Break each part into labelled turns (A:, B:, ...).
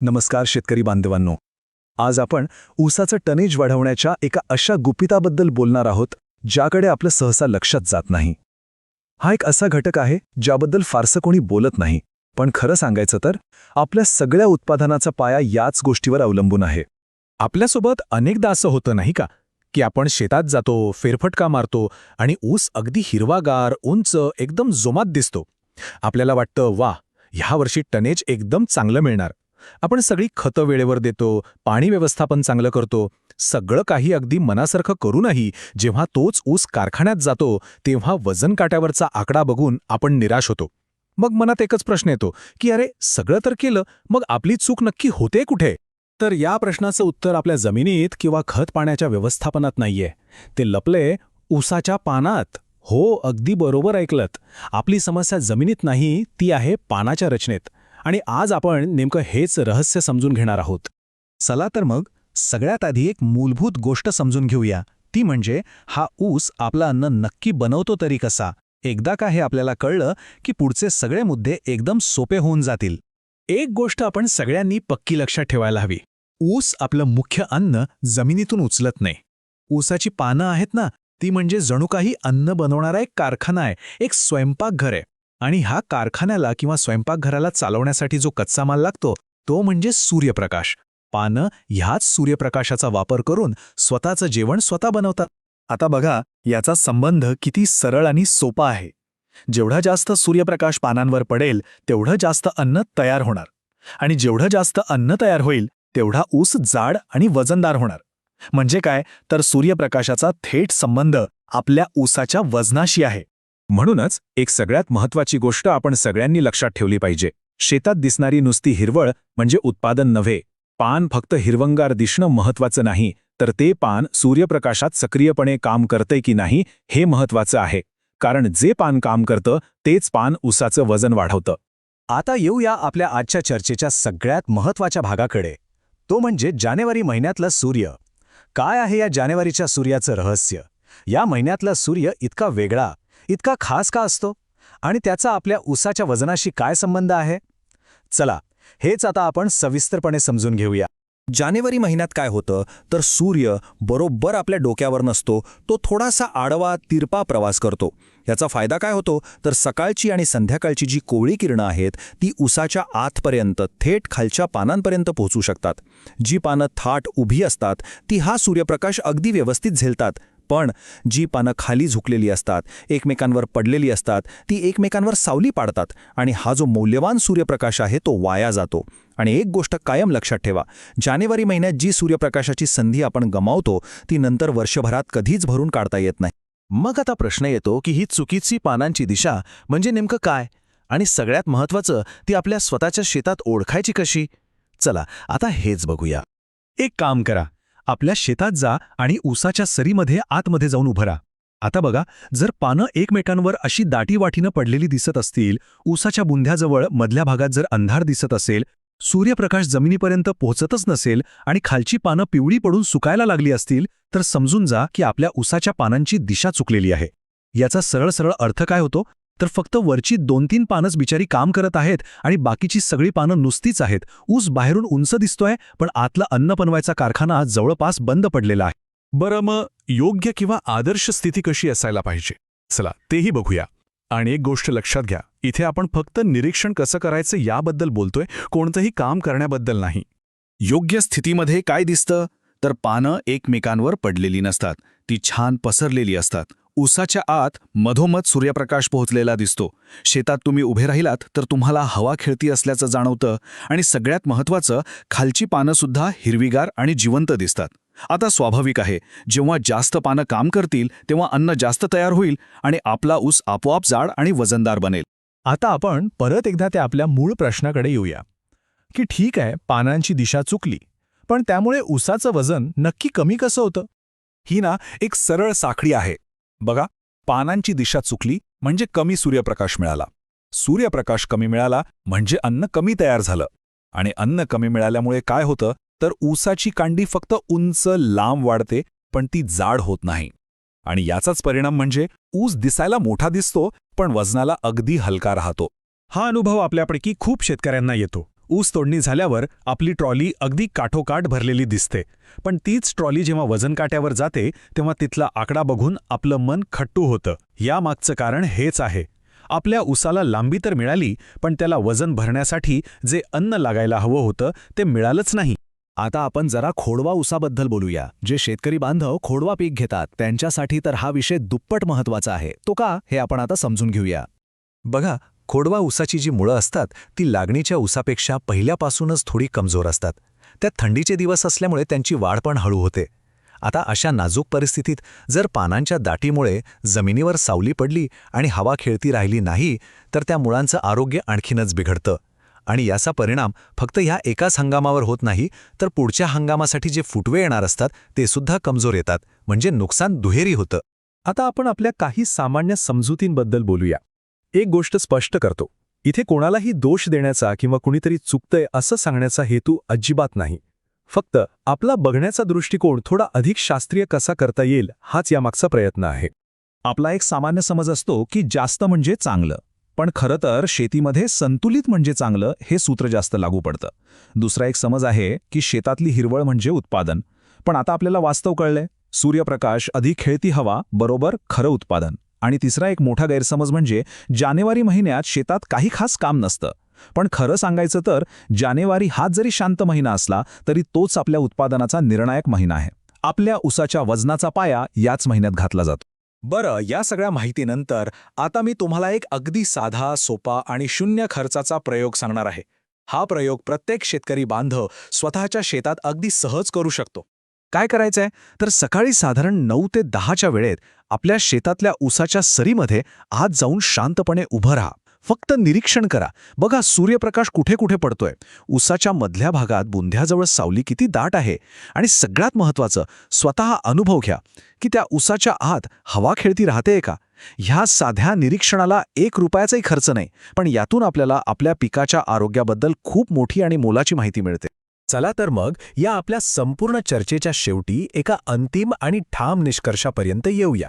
A: नमस्कार शेतकरी बांधवांनो. आज आपण ऊसाचं टनेज वाढवण्याच्या एका अशा गुपिताबद्दल बोलणार आहोत ज्याकडे आपलं सहसा लक्षात जात नाही. हा एक असा घटक आहे ज्याबद्दल फारसं कोणी बोलत नाही. पण खरं सांगायचं तर आपल्या सगळ्या उत्पादनाचा पाया याच गोष्टीवर अवलंबून आहे.
B: आपल्यासोबत अनेकदा असं होतं नाही का की आपण शेतात जातो फेरफटका मारतो आणि ऊस अगदी हिरवागार उंच एकदम जोमात दिसतो. आपल्याला वाटतं वा ह्या वर्षी टनेज एकदम चांगलं मिळणार. आपण सगळी खतं वेळेवर देतो पाणी व्यवस्थापन चांगलं करतो. सगळं काही अगदी मनासारखं करूनही जेव्हा तोच ऊस कारखान्यात जातो तेव्हा वजन काट्यावरचा आकडा बघून आपण निराश होतो. मग मनात एकच प्रश्न येतो की अरे सगळं तर केलं मग आपली चूक नक्की होते कुठे? तर या प्रश्नाचं उत्तर आपल्या जमिनीत किंवा खत पाण्याच्या व्यवस्थापनात नाहीये. ते लपले ऊसाच्या पानात. हो अगदी बरोबर ऐकलत. आपली समस्या जमिनीत नाही ती आहे पानाच्या रचनेत. आणि आज आपण नेमकं हेच रहस्य समजून घेणार आहोत.
A: चला तर मग सगळ्यात आधी एक मूलभूत गोष्ट समजून घेऊया. ती म्हणजे हा ऊस आपलं अन्न नक्की बनवतो तरी कसा? एकदा का हे आपल्याला कळलं की पुढचे सगळे मुद्दे एकदम सोपे होऊन जातील.
B: एक गोष्ट आपण सगळ्यांनी पक्की लक्षात ठेवायला हवी. ऊस आपलं मुख्य अन्न जमिनीतून उचलत नाही. ऊसाची पानं आहेत ना ती म्हणजे जणू काही अन्न बनवणारा एक कारखाना आहे एक स्वयंपाकघर आहे. आणि ह्या कारखान्याला किंवा स्वयंपाकघराला चालवण्यासाठी जो कच्चा माल लागतो तो म्हणजे सूर्यप्रकाश. पानं ह्याच सूर्यप्रकाशाचा वापर करून स्वतःचं जेवण स्वतः बनवतात.
A: आता बघा याचा संबंध किती सरळ आणि सोपा आहे. जेवढा जास्त सूर्यप्रकाश पानांवर पडेल तेवढं जास्त अन्न तयार होणार. आणि जेवढं जास्त अन्न तयार होईल तेवढा ऊस जाड आणि वजनदार होणार. म्हणजे काय? तर सूर्यप्रकाशाचा थेट संबंध आपल्या ऊसाच्या वजनाशी आहे.
B: म्हणूनच एक सगळ्यात महत्वाची गोष्ट आपण सगळ्यांनी लक्षात ठेवली पाहिजे. शेतात दिसणारी नुसती हिरवळ म्हणजे उत्पादन नव्हे. पान फक्त हिरवंगार दिसणं महत्वाचं नाही तर ते पान सूर्यप्रकाशात सक्रियपणे काम करतंय की नाही हे महत्वाचं आहे. कारण जे पान काम करतं तेच पान ऊसाचं वजन वाढवतं.
A: आता येऊया आपल्या आजच्या चर्चेच्या सगळ्यात महत्त्वाच्या भागाकडे. तो म्हणजे जानेवारी महिन्यातला सूर्य. काय आहे या जानेवारीच्या सूर्याचं रहस्य? या महिन्यातला सूर्य इतका वेगळा इतका खास का असतो? आणि त्याचा आपल्या ऊसाच्या वजनाशी काय संबंध आहे? चला हेच आता आपण सविस्तरपणे समजून घेऊया. जानेवारी महिन्यात काय होतं? तर सूर्य बरोबर आपल्या डोक्यावर नसतो तो थोडासा आडवा तिरपा प्रवास करतो. याचा फायदा काय होतो? तर सकाळची आणि संध्याकाळची जी कोवळी किरणं आहेत ती उसाच्या आतपर्यंत थेट खालच्या पानांपर्यंत पोहोचू शकतात. जी पानं थाट उभी असतात ती हा सूर्यप्रकाश अगदी व्यवस्थित झेलतात. पण जी पानं खाली झुकलेली असतात एकमेकांवर पडलेली असतात ती एकमेकांवर सावली पाडतात आणि हा जो मौल्यवान सूर्यप्रकाश आहे तो वाया जातो. आणि एक गोष्ट कायम लक्षात ठेवा जानेवारी महिन्यात जी सूर्यप्रकाशाची संधी आपण गमावतो ती नंतर वर्षभरात कधीच भरून काढता येत नाही.
C: मग आता प्रश्न येतो की ही चुकीची पानांची दिशा म्हणजे नेमकं काय? आणि सगळ्यात महत्वाचं ती आपल्या स्वतःच्या शेतात ओळखायची कशी? चला आता हेच बघूया.
B: एक काम करा आपल्या शेतात जा आणि ऊसाच्या सरीमध्ये आतमध्ये जाऊन उभरा आता बघा जर पानं एकमेकांवर अशी दाटीवाटीनं पडलेली दिसत असतील ऊसाच्या बुंध्याजवळ मधल्या भागात जर अंधार दिसत असेल सूर्यप्रकाश जमिनीपर्यंत पोहोचतच नसेल आणि खालची पानं पिवळी पडून सुकायला लागली असतील तर समजून जा की आपल्या ऊसाच्या पानांची दिशा चुकलेली आहे. याचा सरळ सरळ अर्थ काय होतो? तर फक्त वरची दोन तीन पानंच बिचारी काम करत आहेत आणि बाकीची सगळी पानं नुसतीच आहेत. ऊस बाहेरून उंच दिसतोय पण आतला अन्न बनवायचा कारखाना जवळपास बंद पडलेला आहे. बरं मग योग्य किंवा आदर्श स्थिती कशी असायला पाहिजे? चला तेही बघूया. आणि एक गोष्ट लक्षात घ्या इथे आपण फक्त निरीक्षण कसं करायचं याबद्दल बोलतोय कोणतंही काम करण्याबद्दल नाही.
D: योग्य स्थितीमध्ये काय दिसतं? तर पानं एकमेकांवर पडलेली नसतात ती छान पसरलेली असतात उसाच्या आत मधोमध सूर्यप्रकाश पोहोचलेला दिसतो. शेतात तुम्ही उभे राहिलात तर तुम्हाला हवा खेळती असल्याचं जाणवतं आणि सगळ्यात महत्त्वाचं खालची पानंसुद्धा हिरवीगार आणि जिवंत दिसतात. आता स्वाभाविक आहे जेव्हा जास्त पानं काम करतील तेव्हा अन्न जास्त तयार होईल आणि आपला ऊस आपोआप जाड आणि वजनदार बनेल.
B: आता आपण परत एकदा त्या आपल्या मूळ प्रश्नाकडे येऊया. की ठीक आहे पानांची दिशा चुकली पण त्यामुळे ऊसाचं वजन नक्की कमी कसं होतं?
A: ही ना एक सरळ साखळी आहे. बघा पानांची दिशा चुकली म्हणजे कमी सूर्यप्रकाश मिळाला. सूर्यप्रकाश कमी मिळाला म्हणजे अन्न कमी तयार झालं. आणि अन्न कमी मिळाल्यामुळे काय होतं? तर ऊसाची कांडी फक्त उंच लांब वाढते पण ती जाड होत नाही. आणि याचाच परिणाम म्हणजे ऊस दिसायला मोठा दिसतो पण वजनाला अगदी हलका राहतो.
B: हा अनुभव आपल्यापैकी खूप शेतकऱ्यांना येतो.
A: ऊस तोडणी झाल्यावर आपली ट्रॉली अगदी काठोकाठ भरलेली दिसते. पण तीच ट्रॉली जेव्हा वजन काट्यावर जाते तेव्हा तिथला आकडा बघून आपलं मन खट्टू होतं. यामागचं कारण हेच आहे. आपल्या ऊसाला लांबी तर मिळाली पण त्याला वजन भरण्यासाठी जे अन्न लागायला हवं होतं ते मिळालंच नाही.
C: आता आपण जरा खोडवा ऊसाबद्दल बोलूया. जे शेतकरी बांधव खोडवा पीक घेतात त्यांच्यासाठी तर हा विषय दुप्पट महत्त्वाचा आहे. तो का हे आपण आता समजून घेऊया.
A: बघा खोडवा ऊसाची जी मुळं असतात ती लागणीच्या ऊसापेक्षा पहिल्यापासूनच थोडी कमजोर असतात. त्यात थंडीचे दिवस असल्यामुळे त्यांची वाढ पण हळू होते. आता अशा नाजूक परिस्थितीत जर पानांच्या दाटीमुळे जमिनीवर सावली पडली आणि हवा खेळती राहिली नाही तर त्या मुळांचं आरोग्य आणखीनच बिघडतं. आणि याचा परिणाम फक्त ह्या एकाच हंगामावर होत नाही तर पुढच्या हंगामासाठी जे फुटवे येणार असतात ते सुद्धा कमजोर येतात. म्हणजे नुकसान दुहेरी होतं.
B: आता आपण आपल्या काही सामान्य समजुतींबद्दल बोलूया. एक गोष्ट स्पष्ट करतो. इथे कोणालाही दोष देण्याचा किंवा कुणीतरी चुकतंय असं सांगण्याचा हेतू अजिबात नाही. फक्त आपला बघण्याचा दृष्टिकोन थोडा अधिक शास्त्रीय कसा करता येईल हाच यामागचा प्रयत्न आहे.
E: आपला एक सामान्य समज असतो की जास्त म्हणजे चांगलं. पण खरं तर शेतीमध्ये संतुलित म्हणजे चांगलं हे सूत्र जास्त लागू पडतं. दुसरा एक समज आहे की शेतातली हिरवळ म्हणजे उत्पादन. पण आता आपल्याला वास्तव कळलंय. सूर्यप्रकाश अधिक खेळती हवा बरोबर खरं उत्पादन. आणि तिसरा एक मोठा गैरसमज म्हणजे जानेवारी महिन्यात शेतात काही खास काम नसतं. पण खरं सांगायचं तर जानेवारी हाच जरी शांत महिना असला तरी तोच आपल्या उत्पादनाचा निर्णायक महिना आहे. आपल्या उसाच्या वजनाचा पाया याच महिन्यात घातला जातो.
B: बरं या सगळ्या माहितीनंतर आता मी तुम्हाला एक अगदी साधा सोपा आणि शून्य खर्चाचा प्रयोग सांगणार आहे. हा प्रयोग प्रत्येक शेतकरी बांधव स्वतःच्या शेतात अगदी सहज करू शकतो.
A: काय करायचंय? तर सकाळी साधारण नऊ ते दहाच्या वेळेत आपल्या शेतातल्या ऊसाच्या सरीमध्ये आत जाऊन शांतपणे उभं राहा. फक्त निरीक्षण करा. बघा सूर्यप्रकाश कुठे कुठे पडतोय. ऊसाच्या मधल्या भागात बुंध्याजवळ सावली किती दाट आहे. आणि सगळ्यात महत्वाचं स्वतः अनुभव घ्या. की त्या ऊसाच्या आत हवा खेळती राहतेय का? ह्या साध्या निरीक्षणाला एक रुपयाचाही खर्च नाही. पण यातून आपल्याला आपल्या पिकाच्या आरोग्याबद्दल खूप मोठी आणि मोलाची माहिती मिळते.
B: चला तर मग या आपल्या संपूर्ण चर्चेच्या शेवटी एका अंतिम आणि ठाम निष्कर्षापर्यंत येऊया.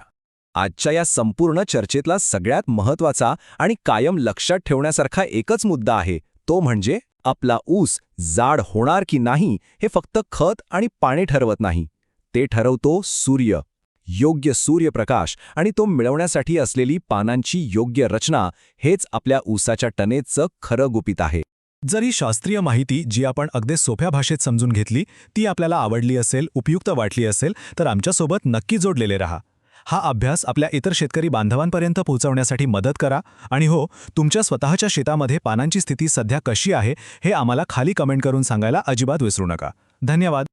F: आजच्या या संपूर्ण चर्चेतला सगळ्यात महत्त्वाचा आणि कायम लक्षात ठेवण्यासारखा एकच मुद्दा आहे तो म्हणजे आपला ऊस जाड होणार की नाही हे फक्त खत आणि पाणी ठरवत नाही. ते ठरवतो सूर्य. योग्य सूर्यप्रकाश आणि तो मिळवण्यासाठी असलेली पानांची योग्य रचना हेच आपल्या ऊसाच्या टनेचं खरं गुपित आहे.
B: जरी शास्त्रीय माहिती जी आपण अगदी सोप्या भाषेत समजून घेतली ती आपल्याला आवडली असेल उपयुक्त वाटली असेल तर आमच्यासोबत नक्की जोडलेले रहा. हा अभ्यास आपल्या इतर शेतकरी बांधवांपर्यंत पोहोचवण्यासाठी मदत करा आणि हो तुमच्या स्वतःच्या शेतामध्ये पानांची स्थिती सध्या कशी आहे हे आम्हाला खाली कमेंट करून सांगायला अजिबात विसरू नका. धन्यवाद.